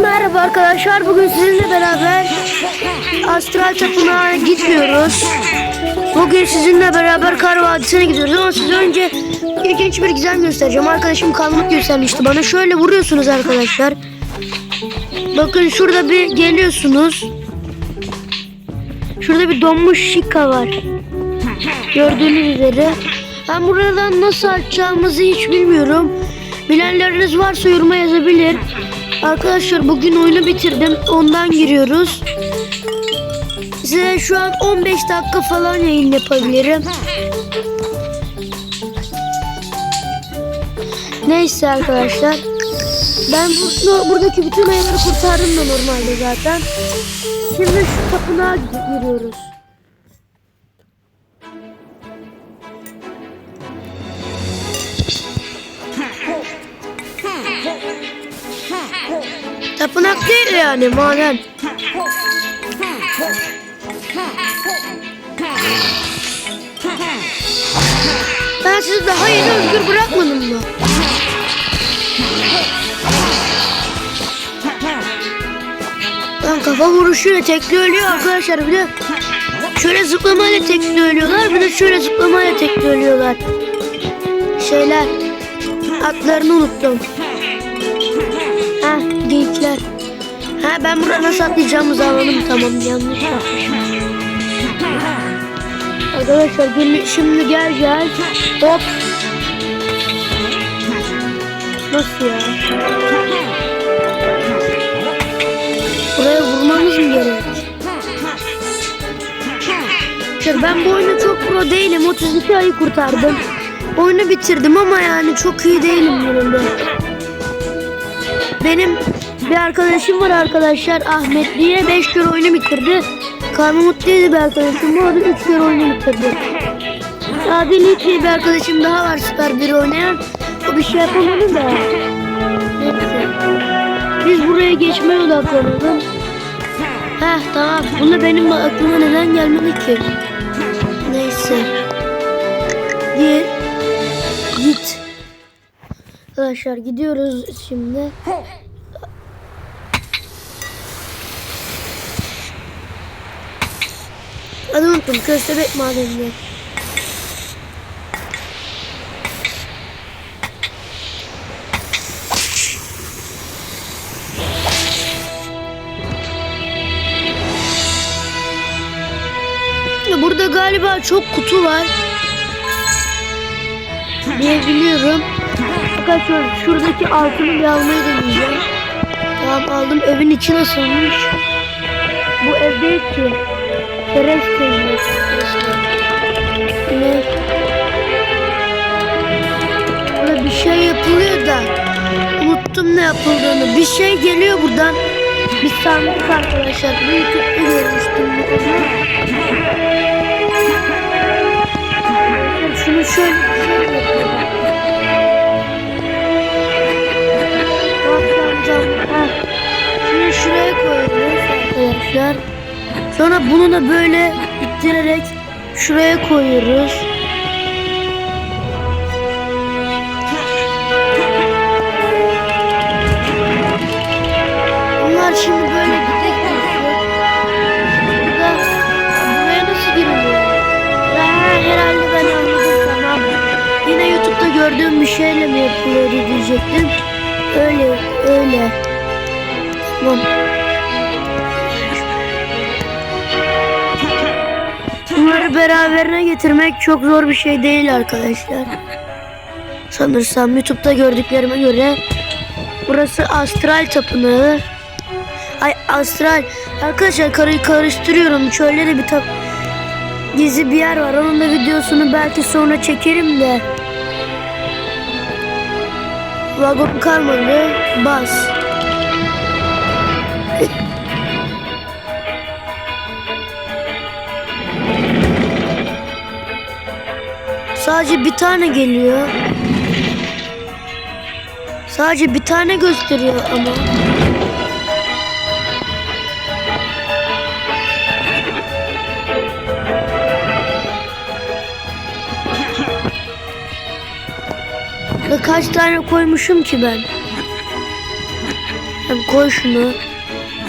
Merhaba arkadaşlar. Bugün sizinle beraber Astral Tapınağa gitmiyoruz. Bugün sizinle beraber Kar Vadisi'ne gidiyoruz ama size önce ilginç bir gizem göstereceğim. Arkadaşım kalmak göstermişti bana. Şöyle vuruyorsunuz arkadaşlar. Bakın şurada bir geliyorsunuz. Şurada bir donmuş şika var. Gördüğünüz üzere. Ben buradan nasıl açacağımızı hiç bilmiyorum. Bilenleriniz varsa yoruma yazabilir. Arkadaşlar bugün oyunu bitirdim. Ondan giriyoruz. Size şu an 15 dakika falan yayın yapabilirim. Neyse arkadaşlar. Ben bu, buradaki bütün ayıları kurtardım da normalde zaten. Şimdi şu tapınağa giriyoruz. Tapınak değil yani maden. Ben sizi daha yeni özgür bırakmadım mı? Lan kafa vuruşuyla tekli ölüyor arkadaşlar bir de şöyle zıplamayla tekli ölüyorlar bir de şöyle zıplamayla tekli ölüyorlar. Şeyler atlarını unuttum. Ha ben burada nasıl atlayacağımızı anladım tamam yanlış yapmışım. Arkadaşlar şimdi gel gel. Hop. Nasıl ya? Buraya vurmamız mı gerek? Arkadaşlar ben bu oyunda çok pro değilim. 32 ayı kurtardım. Oyunu bitirdim ama yani çok iyi değilim bunun Benim bir arkadaşım var arkadaşlar Ahmet diye 5 kere oyunu bitirdi. Karmamut diye de bir arkadaşım var o da 3 kere oyunu bitirdi. Adil diye bir arkadaşım daha var süper bir oynayan. O bir şey yapamadı da. Neyse. Biz buraya geçmeye odaklanalım. Heh tamam. Bunu benim aklıma neden gelmedi ki? Neyse. Gir. Git. Arkadaşlar gidiyoruz şimdi. Adı unuttum. Köstebek madeninde. Burada galiba çok kutu var. diye biliyorum. Şöyle şuradaki altını bir almayı deneyeceğim. Tamam aldım. Evin içi nasılmış? Bu ev değil Keresteymiş. Ne? Burada bir şey yapılıyor da unuttum ne yapıldığını. Bir şey geliyor buradan. Bir sandık arkadaşlar. Bu YouTube'da görmüştüm bunu. Şunu şöyle, yapalım. Bakacağım. Ha. Şunu şuraya koyuyoruz arkadaşlar. Sonra bunu da böyle ittirerek şuraya koyuyoruz. Bunlar şimdi böyle gidecek buraya nasıl giriliyor? Ha, herhalde ben anladım tamam. Yine YouTube'da gördüğüm bir şeyle mi yapılıyor diyecektim. Öyle öyle. Tamam. Beraberine getirmek çok zor bir şey değil arkadaşlar. Sanırsam YouTube'da gördüklerime göre burası Astral Tapınağı. Ay Astral. Arkadaşlar karıyı karıştırıyorum. Şöyle de bir tap gizli bir yer var. Onun da videosunu belki sonra çekerim de. Vagon kalmadı. Bas. Sadece bir tane geliyor. Sadece bir tane gösteriyor ama. Ve kaç tane koymuşum ki ben? Hem koy şunu.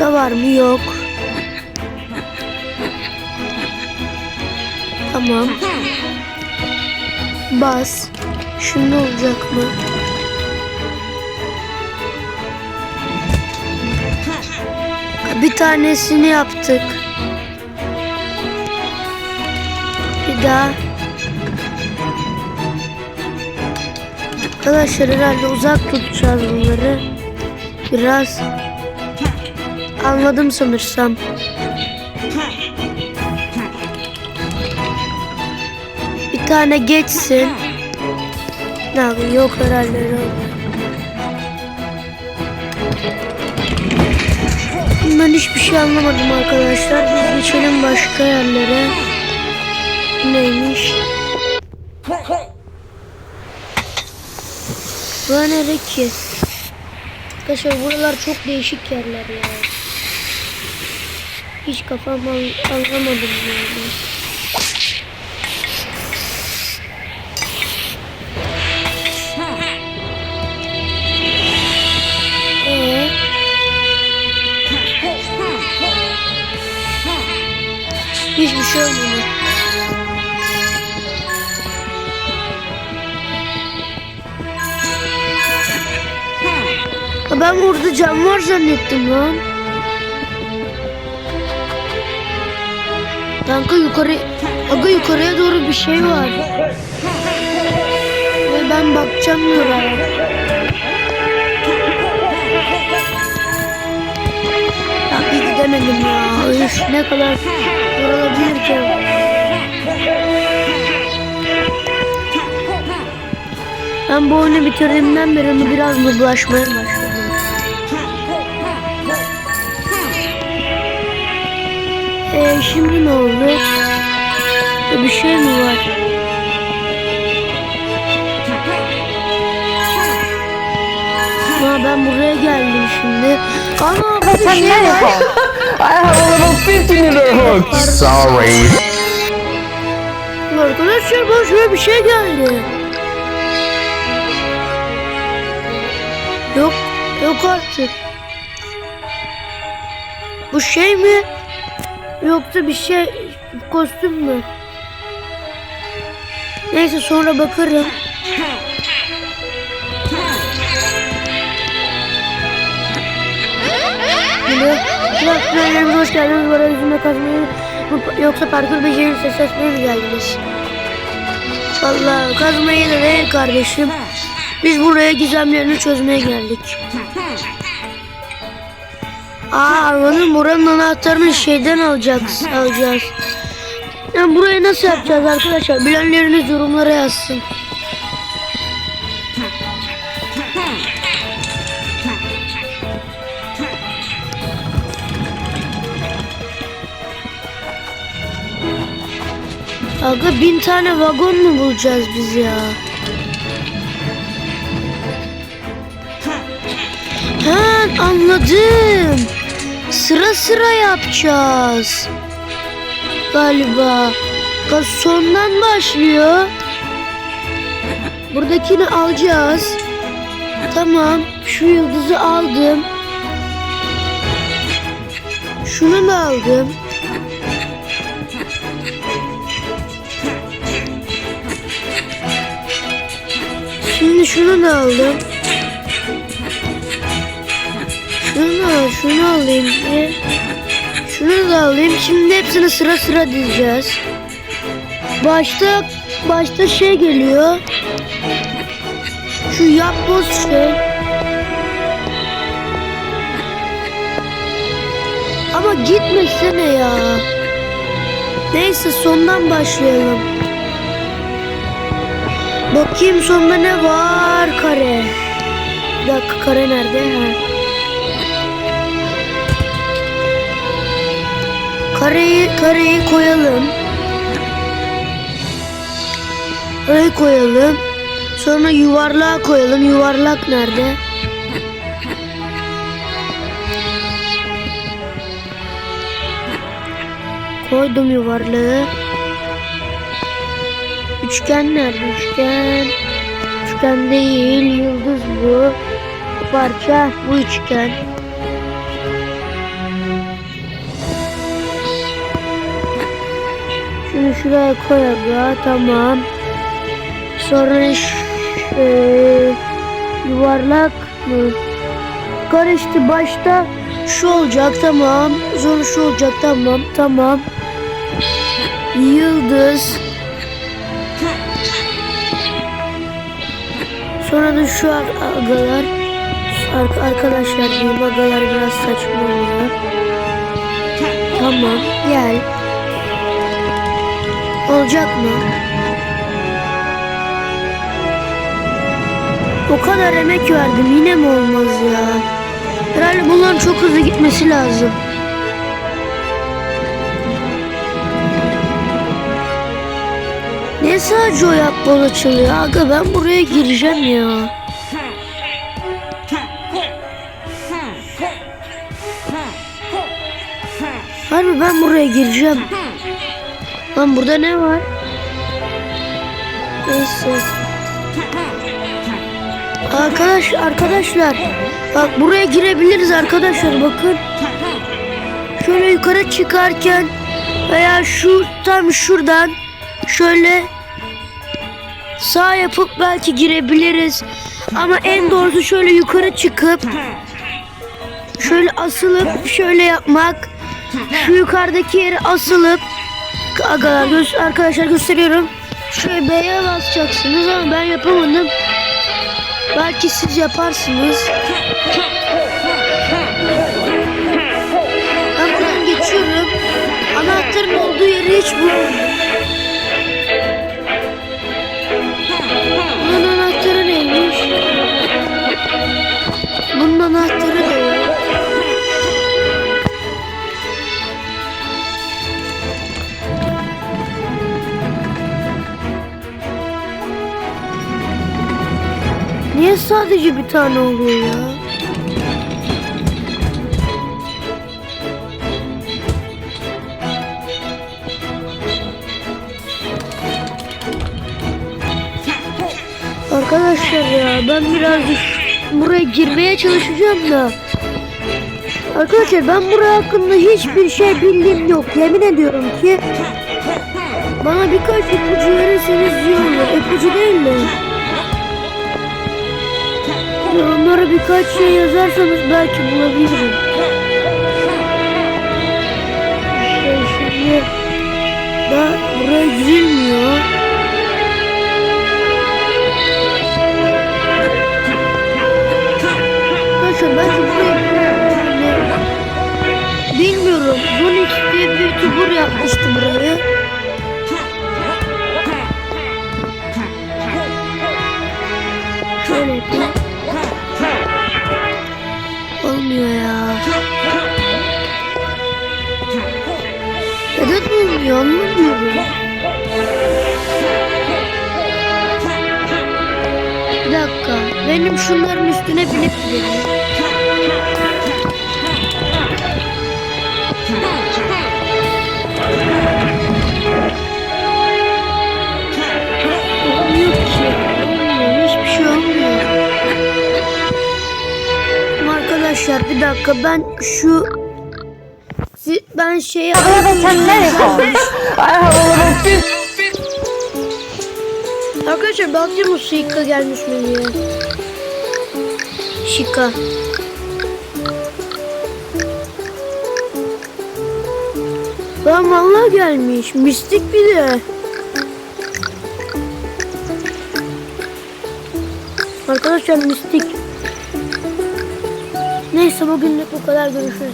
Da var mı? Yok. Tamam. Bas. Şimdi olacak mı? Bir tanesini yaptık. Bir daha. Arkadaşlar herhalde uzak tutacağız bunları. Biraz anladım sanırsam. Tane geçsin. Ne yapayım yok herhalde. Ben hiçbir şey anlamadım arkadaşlar. Biz geçelim başka yerlere. Neymiş? Bu nere ki? Arkadaşlar buralar çok değişik yerler ya. Hiç kafam alamadım yani. Hiçbir şey olmadı. Ben burada cam var zannettim lan. Kanka yukarı, aga yukarıya doğru bir şey var. Ve ben bakacağım oraya. Ya bir gidemedim ya. Üf ne kadar Ben bu oyunu bitirdiğimden beri onu biraz mızlaşmaya başladım. Ee, şimdi ne oldu? Bir şey mi var? Ben buraya geldim şimdi. Ana bir şey var. I have a level 50 nether hook. Sorry. Arkadaşlar bana şöyle bir şey geldi. Yok, yok artık. Bu şey mi? Yoksa bir şey, kostüm mü? Neyse sonra bakarım. Şimdi, Kulaklarına hoş geldiniz. Bana yüzüme kazmayı yoksa parkur becerinin ses etmeye mi geldiniz? Vallahi kazmayı da değil kardeşim. Biz buraya gizemlerini çözmeye geldik. Aa anladım. Buranın anahtarını şeyden alacağız. alacağız. Yani burayı nasıl yapacağız arkadaşlar? Bilenleriniz yorumlara yazsın. Aga bin tane vagon mu bulacağız biz ya? Ha anladım. Sıra sıra yapacağız. Galiba. Gaz sondan başlıyor. Buradakini alacağız. Tamam. Şu yıldızı aldım. Şunu da aldım. Şimdi şunu da aldım. Şunu da, şunu alayım. Şunu da alayım. Şimdi hepsini sıra sıra dizeceğiz. Başta başta şey geliyor. Şu yapboz şey. Ama gitmesene ya. Neyse sondan başlayalım. Bakayım sonunda ne var kare. Bir dakika kare nerede? Ha. Kareyi, kareyi koyalım. Kareyi koyalım. Sonra yuvarlağa koyalım. Yuvarlak nerede? Koydum yuvarlağı. Üçgen nerede? Üçgen. üçgen değil. Yıldız bu. Bu parça bu üçgen. Şunu şuraya koy aga. Tamam. Sonra eee, yuvarlak mı? Karıştı başta şu olacak tamam. Sonra şu olacak tamam tamam. Yıldız. Sonra da şu ar- agalar. Ar- arkadaşlar diyeyim agalar biraz saçma oluyor. Tamam gel. Olacak mı? O kadar emek verdim yine mi olmaz ya? Herhalde bunların çok hızlı gitmesi lazım. Ne sadece o yapboz açılıyor? Aga ben buraya gireceğim ya. Harbi ben buraya gireceğim. Lan burada ne var? Neyse. Arkadaş arkadaşlar bak buraya girebiliriz arkadaşlar bakın. Şöyle yukarı çıkarken veya şu tam şuradan şöyle sağ yapıp belki girebiliriz. Ama en doğrusu şöyle yukarı çıkıp şöyle asılıp şöyle yapmak. Şu yukarıdaki yere asılıp Aga, göz, arkadaşlar gösteriyorum. Şöyle B'ye basacaksınız ama ben yapamadım. Belki siz yaparsınız. Ben geçiyorum. Anahtarın olduğu yeri hiç bulamadım. Anahtarı da yok. Niye sadece bir tane oluyor ya? Arkadaşlar ya ben birazcık buraya girmeye çalışacağım da. Arkadaşlar ben buraya hakkında hiçbir şey bildiğim yok. Yemin ediyorum ki bana birkaç ipucu verirseniz iyi olur. İpucu değil de. Yorumlara birkaç şey yazarsanız belki bulabilirim. Şey şimdi da buraya girilmiyor. Youtuber yapmıştı burayı. Şöyle yapayım. Olmuyor ya. Neden olmuyor anlamıyorum. Bir dakika. Benim şunların üstüne binip gidelim. Arkadaşlar bir dakika ben şu ben şey I have a little fit. Arkadaşlar baktım o Şika gelmiş menüye. Şika. Lan vallahi gelmiş. Mistik bir de. Arkadaşlar mistik. Neyse bugünlük bu kadar görüşürüz.